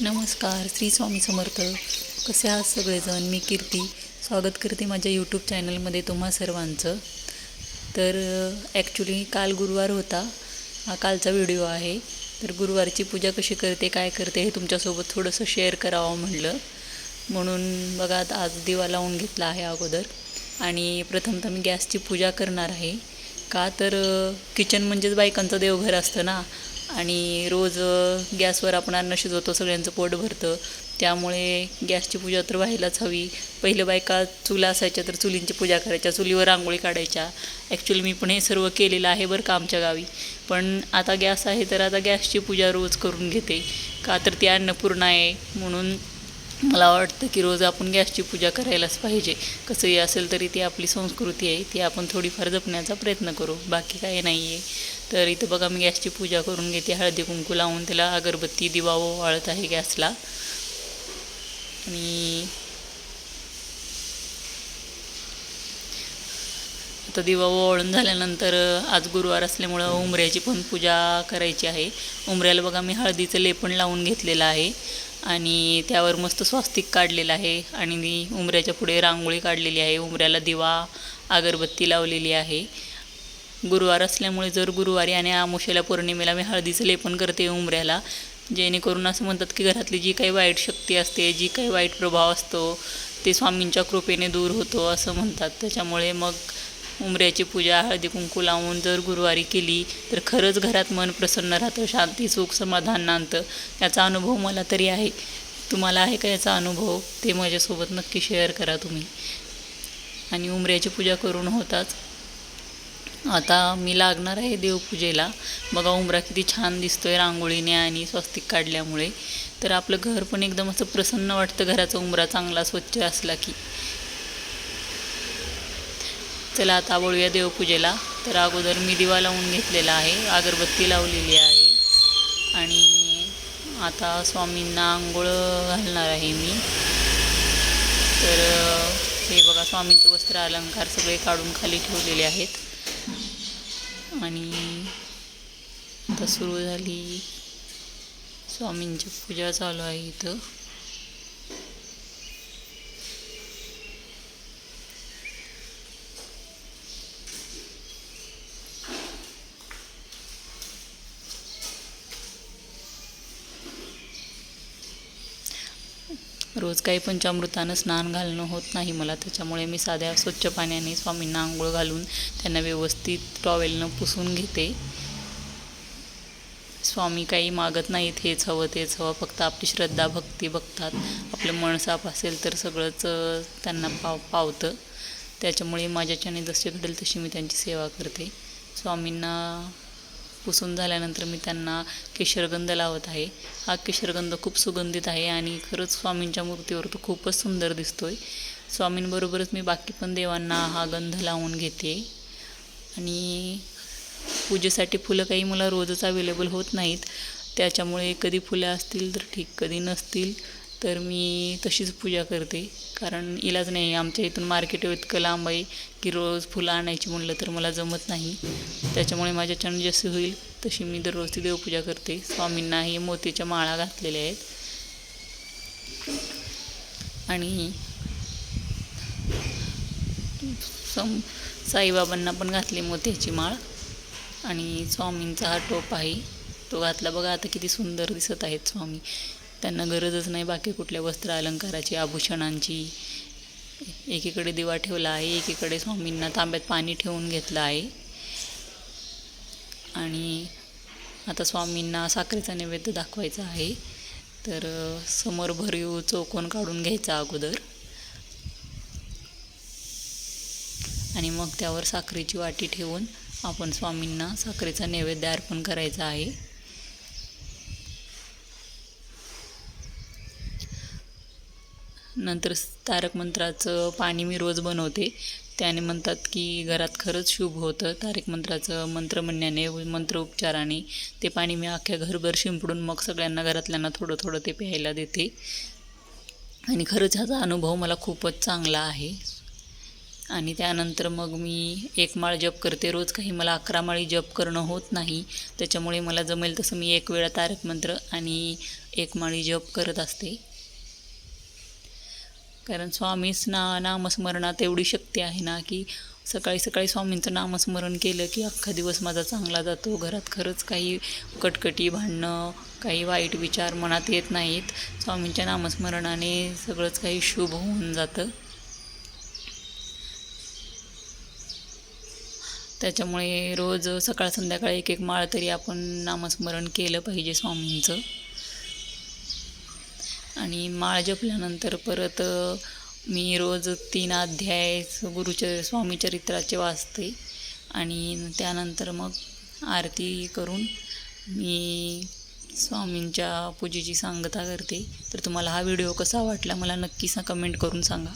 नमस्कार श्री स्वामी समर्थ. कसे आहात सगळेजण? मी कीर्ती. स्वागत करते माझ्या यूट्यूब चॅनलमध्ये तुम्हा सर्वांचं. तर ॲक्च्युली काल गुरुवार होता. हा कालचा व्हिडिओ आहे. तर गुरुवारची पूजा कशी करते काय करते हे तुमच्यासोबत थोडंसं शेअर करावं म्हणलं म्हणून बघा आज दिवा लावून घेतला आहे अगोदर. आणि प्रथमतः मी गॅसची पूजा करणार आहे. का तर किचन म्हणजेच बायकांचं देवघर असतं ना. आणि रोज गॅसवर आपण अन्न शिजवतो सगळ्यांचं पोट भरतं. त्यामुळे गॅसची पूजा तर व्हायलाच हवी. पहिलं बायका चुला असायच्या तर चुलींची पूजा करायच्या चुलीवर रांगोळी काढायच्या. ॲक्च्युली मी पण हे सर्व केलेलं आहे बरं का आमच्या गावी. पण आता गॅस आहे तर आता गॅसची पूजा रोज करून घेते. का तर ती अन्नपूर्णा आहे म्हणून मला वाटतं की रोज आपण गॅसची पूजा करायलाच पाहिजे. कसंही असेल तरी ती आपली संस्कृती आहे ती आपण थोडीफार जपण्याचा प्रयत्न करू. बाकी काही नाही आहे तर इथं बघा मी गॅसची पूजा करून घेते. हळदी कुंकू लावून त्याला अगरबत्ती दिवा वाळत आहे गॅसला. आणि आता दिवा ओवाळून झाल्यानंतर आज गुरुवार असल्यामुळं उंबऱ्याची पण पूजा करायची आहे. उंबऱ्याला बघा मी हळदीचं लेपण लावून घेतलेलं आहे. आणि त्यावर मस्त स्वास्तिक काढलेलं आहे. आणि मी उंबऱ्याच्या पुढे रांगोळी काढलेली आहे. उंबऱ्याला दिवा अगरबत्ती लावलेली आहे. गुरुवार असल्यामुळे जर गुरुवारी आणि आमोशेला पौर्णिमेला मी हळदीचं लेपन करते उंबऱ्याला जेणेकरून असं म्हणतात की घरातली जी काही वाईट शक्ती असते जी काही वाईट प्रभाव असतो ते स्वामींच्या कृपेने दूर होतो असं म्हणतात. त्याच्यामुळे मग उंबऱ्याची पूजा हळदी कुंकू लावून जर गुरुवारी केली तर खरंच घरात मन प्रसन्न राहतं शांती सुख समाधान नांदतं याचा अनुभव मला तरी आहे. तुम्हाला आहे का याचा अनुभव? ते माझ्यासोबत नक्की शेअर करा तुम्ही. आणि उंबऱ्याची पूजा करून होताच आता मी लागणार आहे देवपूजेला. बघा उंबरा किती छान दिसतोय रांगोळीने आणि स्वस्तिक काढल्यामुळे. तर आपलं घर पण एकदम असं प्रसन्न वाटतं घराचा उंबरा चांगला स्वच्छ असला की. चला आता बोलूया देवपूजेला. तर अगोदर मी दिवा लावून घेतलेला आहे अगरबत्ती लावलेली आहे. आणि आता स्वामींना आंघोळ घालणार आहे मी. तर हे बघा स्वामींचे वस्त्र अलंकार सगळे काढून खाली ठेवलेले आहेत. आणि आता सुरू झाली स्वामींची पूजा चालू आहे इथं. रोज काही पंचामृतानं स्नान घालणं होत नाही मला. त्याच्यामुळे मी साध्या स्वच्छ पाण्याने स्वामींना आंघोळ घालून त्यांना व्यवस्थित टॉवेलनं पुसून घेते. स्वामी काही मागत नाहीत हेच हवं तेच हवं फक्त आपली श्रद्धा भक्ती बघतात. आपलं मन साफ असेल तर सगळंच त्यांना पाव पावतं. त्याच्यामुळे माझ्याच्याने जसे घडेल तशी मी त्यांची सेवा करते. स्वामींना पुसून झाल्यानंतर मी त्यांना केशरगंध लावत आहे. हा केशरगंध खूप सुगंधित आहे आणि खरंच स्वामींच्या मूर्तीवर तो खूपच सुंदर दिसतोय. स्वामींबरोबरच मी बाकी पण देवांना हा गंध लावून घेते. आणि पूजेसाठी फुलं काही मला रोजच अवेलेबल होत नाहीत. त्याच्यामुळे कधी फुलं असतील तर ठीक कधी नसतील. तर मी तशीच पूजा करते. कारण इलाज नाही आमच्या इथून मार्केट इतकं लांब आहे की रोज फुलं आणायची म्हणलं तर मला जमत नाही. त्याच्यामुळे माझ्याच्यानं जशी होईल तशी मी दररोज ती देवपूजा करते. स्वामींनाही मोतीच्या माळा घातलेल्या आहेत. आणि सम साईबाबांना पण घातली मोत्याची माळ. आणि स्वामींचा हा टोप आहे. तो घातला बघा आता किती सुंदर दिसत आहेत स्वामी. त्यांना गरजच नाही बाकी कुठल्या वस्त्र अलंकाराची आभूषणांची. एकीकडे दिवा ठेवला आहे एकीकडे स्वामींना तांब्यात पाणी ठेवून घेतलं आहे. आणि आता स्वामींना साखरेचा नैवेद्य दाखवायचा आहे. तर समोर भरीव चौकोन काढून घ्यायचा अगोदर. आणि मग त्यावर साखरेची वाटी ठेवून आपण स्वामींना साखरेचा नैवेद्य अर्पण करायचा आहे. नंतर तारक मंत्राचं पाणी मी रोज बनवते. त्याने म्हणतात की घरात खरंच शुभ होतं. तारक मंत्राचं मंत्र म्हणण्याने मंत्र उपचाराने ते पाणी मी अख्ख्या घरभर शिंपडून मग सगळ्यांना घरातल्यांना थोडं थोडं ते प्यायला देते. आणि खरंच ह्याचा अनुभव मला खूपच चांगला आहे. आणि त्यानंतर मग मी एक माळ जप करते. रोज काही मला अकरा माळी जप करणं होत नाही. त्याच्यामुळे मला जमेल तसं मी एक वेळा तारक मंत्र आणि एक माळी जप करत असते. कारण स्वामीच ना नामस्मरणात एवढी शक्ती आहे ना की सकाळी सकाळी स्वामींचं नामस्मरण केलं की अख्खा दिवस माझा चांगला जातो. घरात खरंच काही कटकटी भांडणं काही वाईट विचार मनात येत नाहीत. स्वामींच्या नामस्मरणाने सगळंच काही शुभ होऊन जातं. त्याच्यामुळे रोज सकाळ संध्याकाळी एक एक माळ तरी आपण नामस्मरण केलं पाहिजे स्वामींचं. आणि माळ जपल्यानंतर परत मी रोज तीन अध्याय गुरुच स्वामी चरित्राचे वाचते. आणि त्यानंतर मग आरती करून मी स्वामींच्या पूजेची सांगता करते. तर तुम्हाला हा व्हिडिओ कसा वाटला मला नक्की सा कमेंट करून सांगा.